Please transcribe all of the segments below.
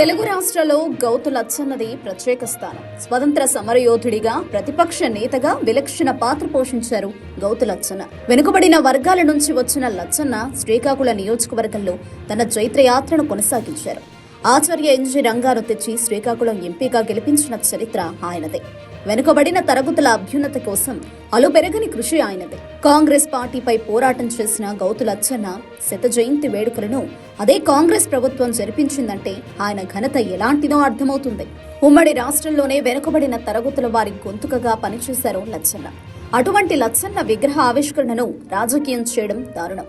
తెలుగు రాష్ట్రాల్లో గౌతు లచ్చన్నది ప్రత్యేక స్థానం. స్వతంత్ర సమరయోధుడిగా ప్రతిపక్ష నేతగా విలక్షణ పాత్ర పోషించారు గౌతు లచ్చన్న. వెనుకబడిన వర్గాల నుంచి వచ్చిన లచ్చన్న శ్రీకాకుళ నియోజకవర్గంలో తన చైత్రయాత్రను కొనసాగించారు. ఆచార్య ఎన్జి రంగారు తెచ్చి శ్రీకాకుళం ఎంపీగా గెలిపించిన చరిత్ర ఆయనదే. వెనుకబడిన తరగతుల అభ్యున్నత కోసం అలుపెరగని కృషి ఆయనది. కాంగ్రెస్ పార్టీపై పోరాటం చేసిన గౌతు లచ్చన్న శత జయంతి వేడుకలను అదే కాంగ్రెస్ ప్రభుత్వం జరిపించిందంటే ఆయన ఘనత ఎలాంటిదో అర్థమవుతుంది. ఉమ్మడి రాష్ట్రంలోనే వెనుకబడిన తరగతుల వారి గొంతుకగా పనిచేశారు లచ్చన్న. అటువంటి లచ్చన్న విగ్రహ ఆవిష్కరణను రాజకీయం చేయడం దారుణం.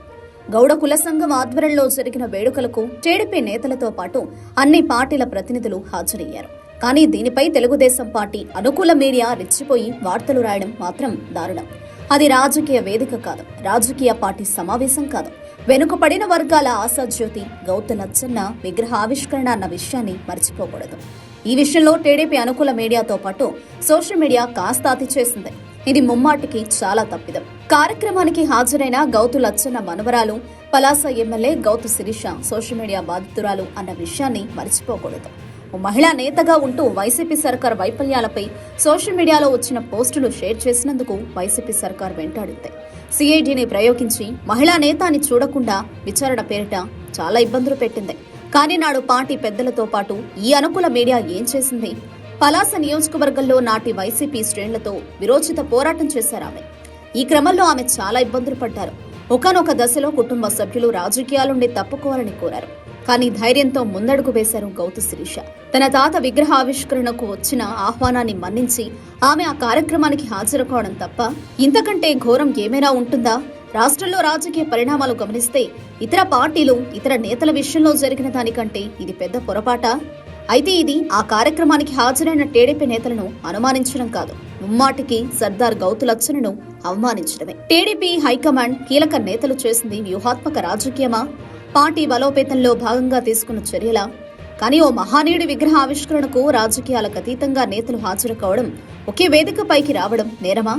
గౌడ కుల సంఘం ఆధ్వర్యంలో జరిగిన వేడుకలకు టీడీపీ నేతలతో పాటు అన్ని పార్టీల ప్రతినిధులు హాజరయ్యారు. కానీ దీనిపై తెలుగుదేశం పార్టీ అనుకూల మీడియా రెచ్చిపోయి వార్తలు రాయడం మాత్రం దారుణం. అది రాజకీయ వేదిక కాదు రాజకీయ పార్టీ సమావేశం కాదు. వెనుకపడిన వర్గాల ఆశాజ్యోతి గౌత లచ్చన్న విగ్రహ ఆవిష్కరణ అన్న విషయాన్ని మర్చిపోకూడదు. ఈ విషయంలో టీడీపీ అనుకూల మీడియాతో పాటు సోషల్ మీడియా కాస్త అతి చేసింది ఇది ముమ్మాటికి చాలా తప్పిదం. కార్యక్రమానికి హాజరైన గౌతు లచ్చన్న మనవరాలు Palasa MLA Gouthu Sirisha social media బాధితురాలు అన్న విషయాన్ని మర్చిపోకూడదు. ఓ మహిళా నేతగా ఉంటూ వైసీపీ సర్కార్ వైఫల్యాలపై సోషల్ మీడియాలో వచ్చిన పోస్టులు షేర్ చేసినందుకు వైసీపీ సర్కార్ వెంటాడింది. సిఐడిని ప్రయోగించి మహిళా నేత అని చూడకుండా విచారణ పేరిట చాలా ఇబ్బందులు పెట్టింది. కానీ నాడు పార్టీ పెద్దలతో పాటు ఈ అనుకూల మీడియా ఏం చేసింది? పలాస నియోజకవర్గంలో నాటి వైసీపీ శ్రేణులతో విరోచిత పోరాటం చేశారు ఆమె. ఈ క్రమంలో ఆమె చాలా ఇబ్బందులు పడ్డారు. ఒకనొక దశలో కుటుంబ సభ్యులు రాజకీయాల నుండి తప్పుకోవాలని కోరారు. కానీ ధైర్యంతో ముందడుగు వేశారు గౌతు శిరీష. తన తాత విగ్రహ ఆవిష్కరణకు వచ్చిన ఆహ్వానాన్ని మన్నించి ఆమె ఆ కార్యక్రమానికి హాజరు కావడం తప్ప ఇంతకంటే ఘోరం ఏమైనా ఉంటుందా? రాష్ట్రంలో రాజకీయ పరిణామాలు గమనిస్తే ఇతర పార్టీలు ఇతర నేతల విషయంలో జరిగిన దానికంటే ఇది పెద్ద పొరపాట? అయితే ఇది ఆ కార్యక్రమానికి హాజరైన టీడీపీ నేతలను అనుమానించడం కాదు. ముమ్మాటికి సర్దార్ గౌతులచ్చనను అవమానించడమే. టీడీపీ హైకమాండ్ కీలక నేతలు చేసింది వ్యూహాత్మక రాజకీయమా? పార్టీ బలోపేతంలో భాగంగా తీసుకున్న చర్యలా? కానీ ఓ మహానీయుడి విగ్రహ ఆవిష్కరణకు రాజకీయాలకు అతీతంగా నేతలు హాజరు కావడం ఒకే వేదికపైకి రావడం నేరమా?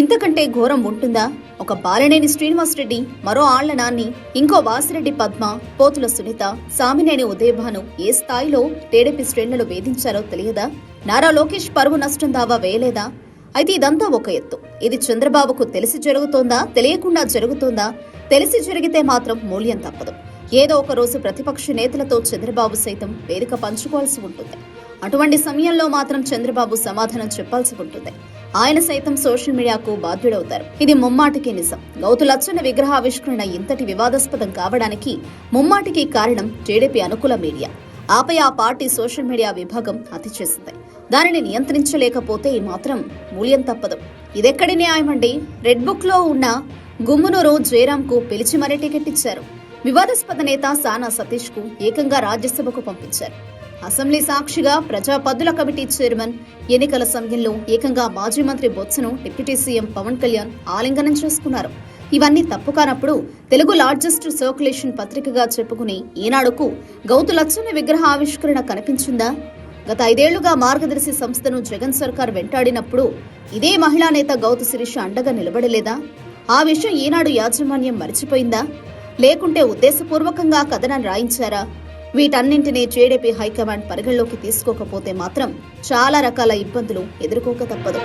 ఇంతకంటే ఘోరం ఉంటుందా? ఒక బాలనేని శ్రీనివాసరెడ్డి మరో ఆళ్ళ నాన్ని ఇంకో వాసిరెడ్డి పద్మ పోతుల సునీత సామినేని ఉదయభాను ఏ స్థాయిలో టీడీపీ శ్రేణులు వేధించారో తెలియదా? నారా లోకేష్ పరువు నష్టం దావా వేయలేదా? అయితే ఇదంతా ఒక ఎత్తు. ఇది చంద్రబాబుకు తెలిసి జరుగుతోందా? తెలియకుండా జరుగుతోందా? తెలిసి జరిగితే మాత్రం మూల్యం తప్పదు. ఏదో ఒక రోజు ప్రతిపక్ష నేతలతో చంద్రబాబు సైతం వేదిక పంచుకోవాల్సి ఉంటుంది. అటువంటి సమయంలో మాత్రం చంద్రబాబు సమాధానం చెప్పాల్సి ఉంటుంది. ఆయన సైతం సోషల్ మీడియాకు బాధ్యుడవుతారు. ఇది ముమ్మాటికి నిజం. గౌతు లచ్చన్న విగ్రహ ఆవిష్కరణ ఇంతటి వివాదాస్పదం కావడానికి ముమ్మాటికి కారణం టీడీపీ అనుకూల మీడియా. ఆపై ఆ పార్టీ సోషల్ మీడియా విభాగం అతి చేసింది దానిని నియంత్రించలేకపోతే మాత్రం మూల్యం తప్పదు. ఇదెక్కడి న్యాయమండి? రెడ్ బుక్లో ఉన్న గుమ్మునూరు జయరాంకు పిలిచి మరీ టికెట్ ఇచ్చారు. వివాదాస్పద నేత సానా సతీష్కు ఏకంగా రాజ్యసభకు పంపించారు. అసెంబ్లీ సాక్షిగా ప్రజా పద్దుల కమిటీ చైర్మన్ ఎన్నికల సమయంలో ఏకంగా మాజీ మంత్రి బొత్సను డిప్యూటీ సీఎం పవన్ కళ్యాణ్ ఆలింగనం చేసుకున్నారు. ఇవన్నీ తప్పు కానప్పుడు తెలుగు లార్జెస్ట్ సర్క్యులేషన్ పత్రికగా చెప్పుకుని ఈనాడుకు గౌతు లచ్చన్న విగ్రహ ఆవిష్కరణ కనిపించిందా? గత ఐదేళ్ళుగా మార్గదర్శి సంస్థను జగన్ సర్కార్ వెంటాడినప్పుడు ఇదే మహిళా నేత గౌతు శిరీష అండగా నిలబడలేదా? ఆ విషయం ఈనాడు యాజమాన్యం మర్చిపోయిందా? లేకుంటే ఉద్దేశపూర్వకంగా కథనాన్ని రాయించారా? వీటన్నింటినీ జేడీపీ హైకమాండ్ పరిగణలోకి తీసుకోకపోతే మాత్రం చాలా రకాల ఇబ్బందులు ఎదుర్కోక తప్పదు.